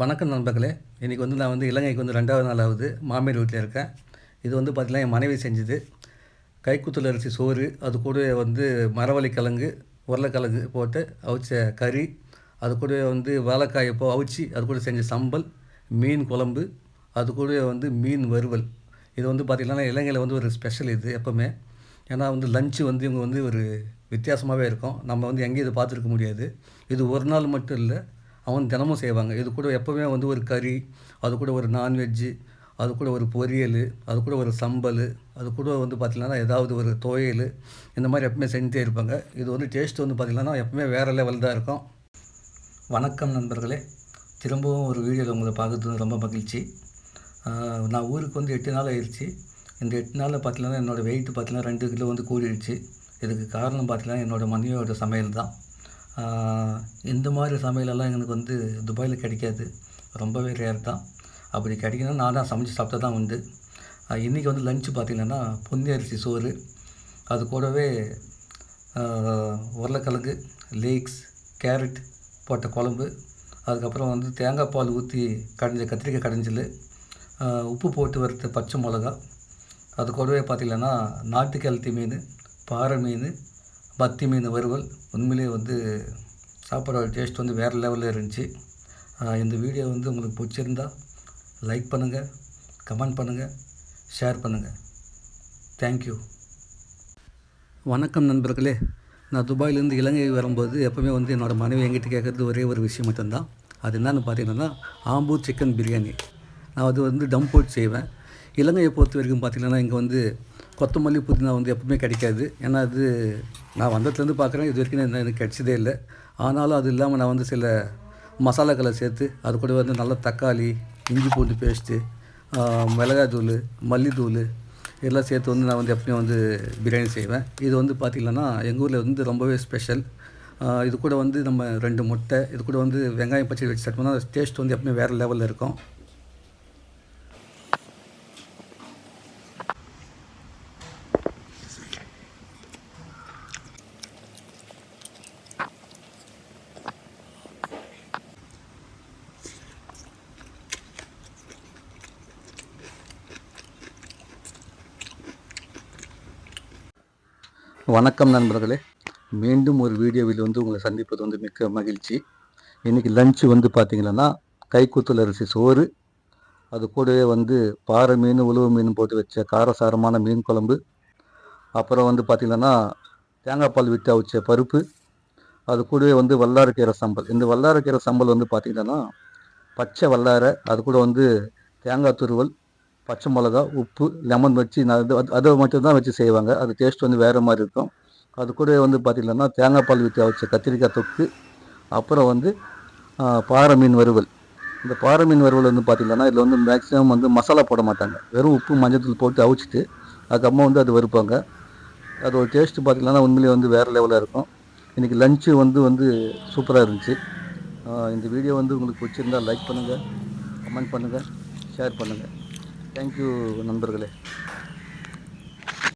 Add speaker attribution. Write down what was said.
Speaker 1: வணக்கம் நண்பர்களே. இன்றைக்கி வந்து நான் வந்து இலங்கைக்கு வந்து ரெண்டாவது நாள் ஆகுது மாமியார் வீட்டில் இருக்கேன். இது வந்து பார்த்திங்கன்னா என் மனைவி செஞ்சது. கைக்குத்தல் அரிசி சோறு அது கூட வந்து மரவள்ளி கிழங்கு உருளைக்கிழங்கு போட்டு அவிச்ச கறி அது கூட வந்து வாழைக்காய் இப்போ அவிச்சு அது கூட செஞ்ச சம்பல் மீன் குழம்பு அது கூட வந்து மீன் வறுவல். இது வந்து பார்த்திங்கன்னா இலங்கையில் வந்து ஒரு ஸ்பெஷல் இது எப்போவுமே. ஏன்னா வந்து லஞ்சு வந்து இவங்க வந்து ஒரு வித்தியாசமாகவே இருக்கும். நம்ம வந்து எங்கேயும் இதை பார்த்துருக்க முடியாது. இது ஒரு நாள் மட்டும் இல்லை அவங்க தினமும் செய்வாங்க. இது கூட எப்போவுமே வந்து ஒரு கறி அது கூட ஒரு நான்வெஜ்ஜு அது கூட ஒரு பொரியல் அது கூட ஒரு சம்பல் அது கூட வந்து பார்த்திங்கன்னா ஏதாவது ஒரு துவையல் இந்த மாதிரி எப்பவுமே செஞ்சுட்டே இருப்பாங்க. இது வந்து டேஸ்ட் வந்து பார்த்திங்கன்னா எப்பவுமே வேறு லெவல் தான் இருக்கும். வணக்கம் நண்பர்களே. திரும்பவும் ஒரு வீடியோவில் உங்களை பார்க்குறது ரொம்ப மகிழ்ச்சி. நான் ஊருக்கு வந்து எட்டு நாள் ஆயிடுச்சு இந்த எட்டு நாளில் பார்த்தீங்கன்னா என்னோடய வெயிட் பார்த்தீங்கன்னா ரெண்டு கிலோ வந்து கூடிடுச்சு. இதுக்கு காரணம் பார்த்தீங்கன்னா என்னோடய மனைவியோட சமையல் தான். இந்த மாதிரி சமையலெல்லாம் எனக்கு வந்து துபாயில் கிடைக்காது. ரொம்பவே ரேர் தான். அப்படி கிடைக்கணும்னா நான் தான் சமைச்சு சாப்பிட்டா தான் உண்டு. இன்றைக்கி வந்து லஞ்சு பார்த்திங்கன்னா பொன்னி அரிசி சோறு அது கூடவே உருளைக்கிழங்கு லேக்ஸ் கேரட் போட்ட குழம்பு அதுக்கப்புறம் வந்து தேங்காய் பால் ஊற்றி கடைஞ்ச கத்திரிக்காய் கடைஞ்சல் உப்பு போட்டு வறுத்த பச்சை மிளகா அது கூடவே பார்த்திங்கன்னா நாட்டுக்கெழுத்தி மீன் பாறை மீன் பத்தி மீன் வறுவல் உண்மையிலேயே வந்து சாப்பாடோட டேஸ்ட் வந்து வேறு லெவலில் இருந்துச்சு. இந்த வீடியோ வந்து உங்களுக்கு பிடிச்சிருந்தா லைக் பண்ணுங்கள் கமெண்ட் பண்ணுங்கள் ஷேர் பண்ணுங்கள் தேங்க்யூ வணக்கம் நண்பர்களே. நான் துபாயிலேருந்து இலங்கை வரும்போது எப்போவுமே வந்து என்னோடய மனைவி என்கிட்ட கேட்குறது ஒரே ஒரு விஷயம் மட்டும்தான். அது என்னென்னு பார்த்தீங்கன்னா ஆம்பூர் சிக்கன் பிரியாணி நான் அது வந்து டம் போட்டு செய்வேன். இலங்கையை பொறுத்த வரைக்கும் பார்த்திங்கன்னா இங்கே வந்து கொத்தமல்லி புதினா வந்து எப்பவுமே கிடைக்காது. ஏன்னா அது நான் வந்ததுலேருந்து பார்க்குறேன் இது வரைக்கும் எனக்கு எனக்கு கிடைச்சதே இல்லை. ஆனாலும் அது இல்லாமல் நான் வந்து சில மசாலாக்களை சேர்த்து அது கூட வந்து நல்ல தக்காளி இஞ்சி பூண்டு பேஸ்ட்டு மிளகாய் தூள் மல்லித்தூள் இதெல்லாம் சேர்த்து வந்து நான் வந்து எப்பயும் வந்து பிரியாணி செய்வேன். இது வந்து பார்த்திங்கன்னா எங்கள் ஊரில் வந்து ரொம்பவே ஸ்பெஷல் இது கூட வந்து நம்ம ரெண்டு முட்டை இது கூட வந்து வெங்காயம் பச்சடி வச்சு சாப்பிட்டோம்னா டேஸ்ட் வந்து எப்பவுமே வேறு லெவலில் இருக்கும். வணக்கம் நண்பர்களே. மீண்டும் ஒரு வீடியோவில் வந்து உங்களை சந்திப்பது வந்து மிக்க மகிழ்ச்சி. இன்றைக்கி லஞ்சு வந்து பார்த்திங்கன்னா கைக்குத்தல் அரிசி சோறு அது கூடவே வந்து பாறை மீன் உழுவு மீன் போட்டு வச்ச காரசாரமான மீன் குழம்பு அப்புறம் வந்து பார்த்திங்கன்னா தேங்காய் பால் விட்டு அவிச்ச பருப்பு அது கூடவே வந்து வல்லாரக்கீரை சம்பல். இந்த வல்லாரக்கீரை சம்பல் வந்து பார்த்திங்கன்னா பச்சை வல்லாரை அது கூட வந்து தேங்காய் துருவல் பச்சை மிளகா உப்பு லெமன் வச்சு நான் அது அதை மட்டும் தான் வச்சு செய்வாங்க. அது டேஸ்ட் வந்து வேறு மாதிரி இருக்கும். அது கூட வந்து பார்த்திங்கன்னா தேங்காய் பால் ஊற்றி வச்ச கத்திரிக்காய் தொக்கு அப்புறம் வந்து பாறை மீன் வறுவல். இந்த பாறை மீன் வறுவல் வந்து பார்த்திங்கன்னா இதில் வந்து மேக்ஸிமம் வந்து மசாலா போட மாட்டாங்க. வெறும் உப்பு மஞ்சத்தூள் போட்டு அவிச்சிட்டு அதுக்கப்புறமா வந்து அது வறுப்பாங்க. அதோட டேஸ்ட்டு பார்த்திங்கன்னா உண்மையிலேயே வந்து வேறு லெவலாக இருக்கும். இன்றைக்கி லஞ்சு வந்து வந்து சூப்பராக இருந்துச்சு. இந்த வீடியோ வந்து உங்களுக்கு பிடிச்சிருந்தா லைக் பண்ணுங்கள் கமெண்ட் பண்ணுங்கள் ஷேர் பண்ணுங்கள் தேங்க்யூ நண்பர்களே.